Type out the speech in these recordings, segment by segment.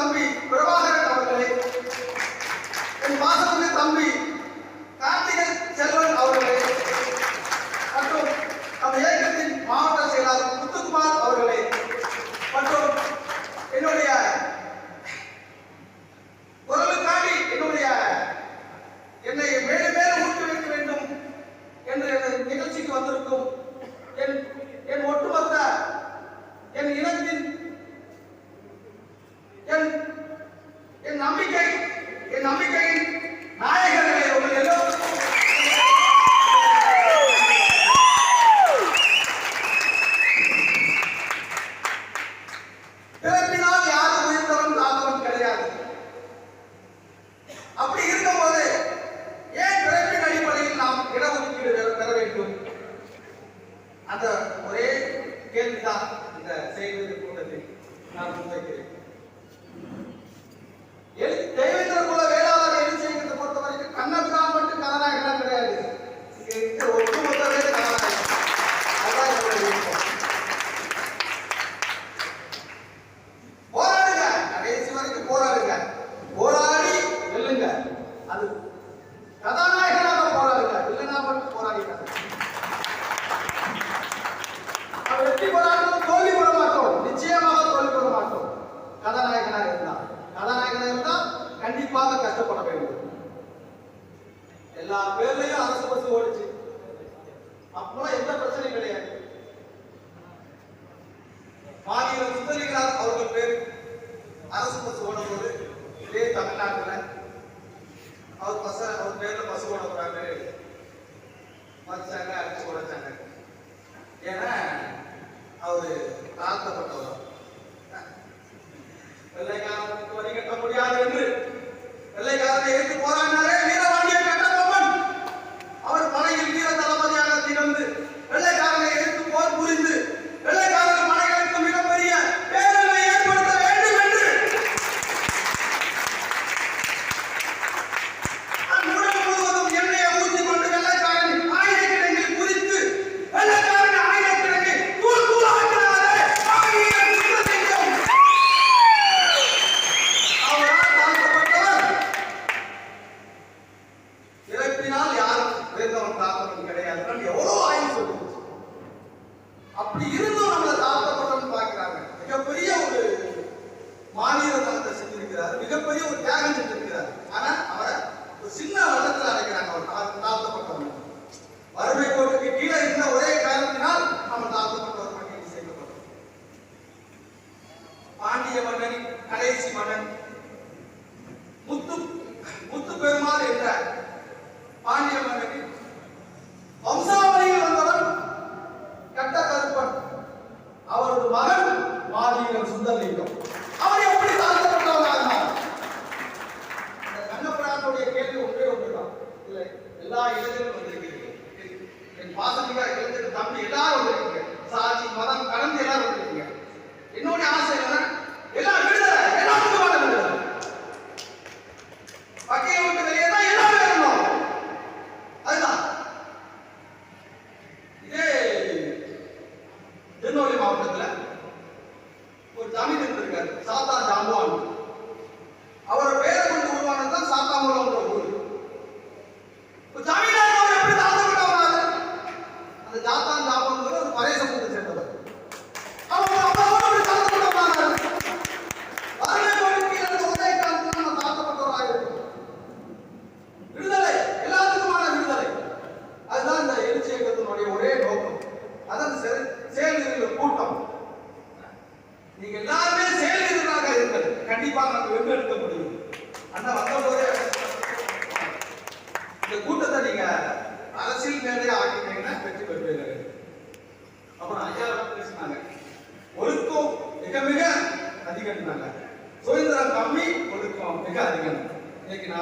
தம்பி பிரபாகரன் அவர்களே என் பாசத்தின் தம்பி நம்பிக்கை அரசு பண்ண வேண்டும் எல்லா பேர்லயும் அரசு பஸ் ஓடிச்சு. அப்பெல்லாம் எந்த பிரச்சனையும் கிடையாது. மாநிலம் சுந்தரிகளார் அவர்கள் பேர். அரசு பஸ் ஓடும் போது இதே தமிழ்நாட்டுல அவர் பச அவர் பேர்ல பஸ் ஓட போறாரு. வச்சாங்க அடிச்சு ஓடச்சாங்க ஏன்னா அவரு தாழ்த்தப்பட்டவர். கிடையாது நம்ம எவ்வளோ அப்படி இருந்தும் நம்மளை தாழ்த்தப்பட்டோம்னு பார்க்கிறாங்க. மிகப்பெரிய ஒரு மாநில தனத்தை செஞ்சிருக்கிறார் மிகப்பெரிய ஒரு தியாகம் செஞ்சிருக்கிறார். ஆனா அவரை சின்ன வட்டத்தில் அழைக்கிறாங்க அவர் தாழ்த்தப்பட்டவங்க வறுமை கோட்டுக்கு கீழே இருந்த ஒரே காரணத்தினால் நம்ம தாழ்த்தப்பட்டவர்கள் என்று செய்யப்பட்டோம் பாண்டிய மன்னன் கடைசி மன்னன் முத்து முத்து பெருமாள் என்ற பாண்டிய எல்லா இளைஞர்களும் வந்திருக்கிறீர்கள் என் பாசமிக இளைஞர்கள் தமிழ் எல்லாரும் வந்திருக்கிறீர்கள். சாதி மதம்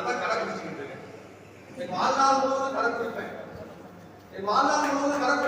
அதுதான் கணக்கு வச்சுக்கிட்டு இருக்கேன் என் வாழ்நாள் முழுவதும் கணக்கு வைப்பேன் என் வாழ்நாள் முழுவதும் கணக்கு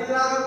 Aquele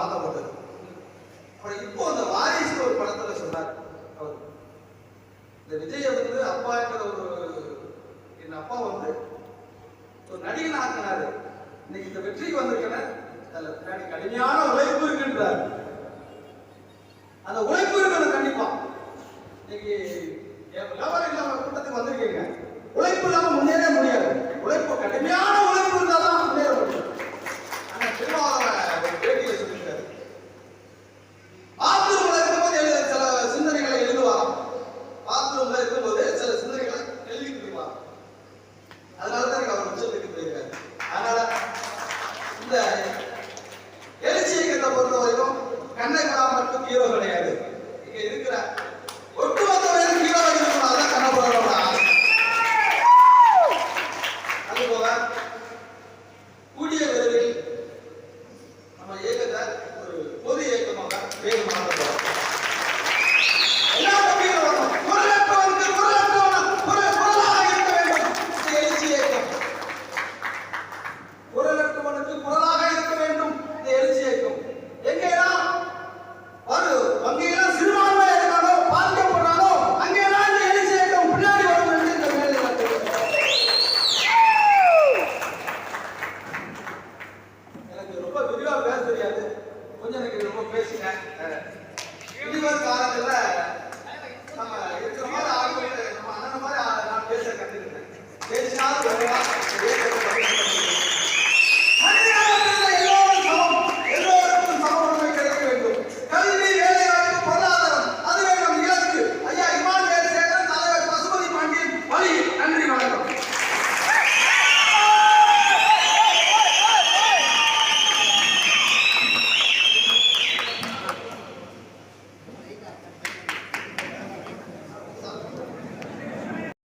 படமாக ஓடுது அப்புறம் இப்போ அந்த வாரிசு ஒரு படத்துல சொன்னார். அவர் இந்த விஜய் வந்து அப்பா என்கிற ஒரு என் அப்பா வந்து ஒரு நடிகன் ஆக்கினாரு இன்னைக்கு இந்த வெற்றிக்கு வந்திருக்கேன் அதில் கடுமையான உழைப்பு இருக்குன்றார். அந்த உழைப்பு இருக்கணும் கண்டிப்பா. இன்னைக்கு வியாபாரம் இல்லாம கூட்டத்துக்கு வந்திருக்கீங்க. உழைப்பு இல்லாம முன்னேற முடியாது. உழைப்பு கடுமையான உழைப்பு இருந்தாலும் இந்த எழுச்சி இயக்கத்தை பொறுத்த வரைக்கும் கண்ணை கலாம் மட்டும் ஹீரோ கிடையாது. இங்க இருக்கிற ஒட்டுமொத்த பேரும் ஹீரோ